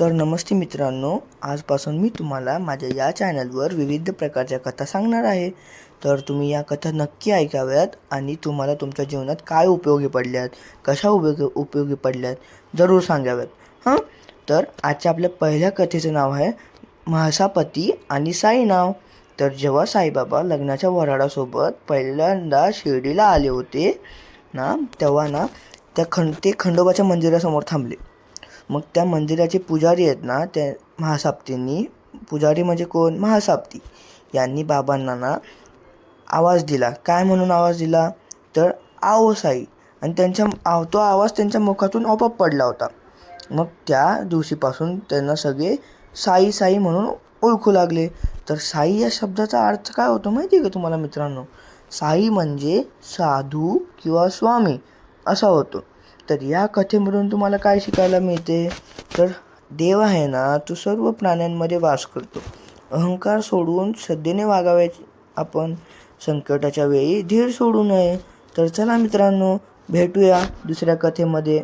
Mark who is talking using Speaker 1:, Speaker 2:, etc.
Speaker 1: तर नमस्ते मित्रांनो आजपासून मी तुम्हाला माझ्या या चॅनलवर विविध प्रकारच्या कथा सांगणार आहे. तर तुम्ही या कथा नक्की ऐकाव्यात आणि तुम्हाला तुमच्या जीवनात काय उपयोगी पडल्यात कशा उपयोगी उपयोगी पडल्यात जरूर सांगाव्यात. हां? तर आजच्या आपल्या पहिल्या कथेचं नाव आहे म्हासापती आणि साई नाव. तर जेव्हा साईबाबा लग्नाच्या वऱ्हाडासोबत पहिल्यांदा शिर्डीला आले होते ना तेव्हा ना त्या खंड ते खंडोबाच्या मंदिरासमोर थांबले. मग त्या मंदिराचे पुजारी आहेत ना त्या महासाप्तींनी. पुजारी म्हणजे कोण? महासाप्ती. यांनी बाबांना ना आवाज दिला. काय म्हणून आवाज दिला? तर आओ साई. आणि त्यांच्या आव तो आवाज त्यांच्या मुखातून आपोआप पडला होता. मग त्या दिवशीपासून त्यांना सगळे साई साई म्हणून ओळखू लागले. तर साई या शब्दाचा अर्थ काय होतो माहिती आहे का तुम्हाला मित्रांनो? साई म्हणजे साधू किंवा स्वामी असा होतो. तर या कथेमधून तुम्हाला काय शिकायला मिळते? तर देव आहे ना तो सर्व प्राण्यांमध्ये वास करतो. अहंकार सोडून श्रद्धेने वागावे आपण संकटाच्या वेळी धीर सोडू नये. तर चला मित्रांनो भेटूया दुसऱ्या कथेमध्ये.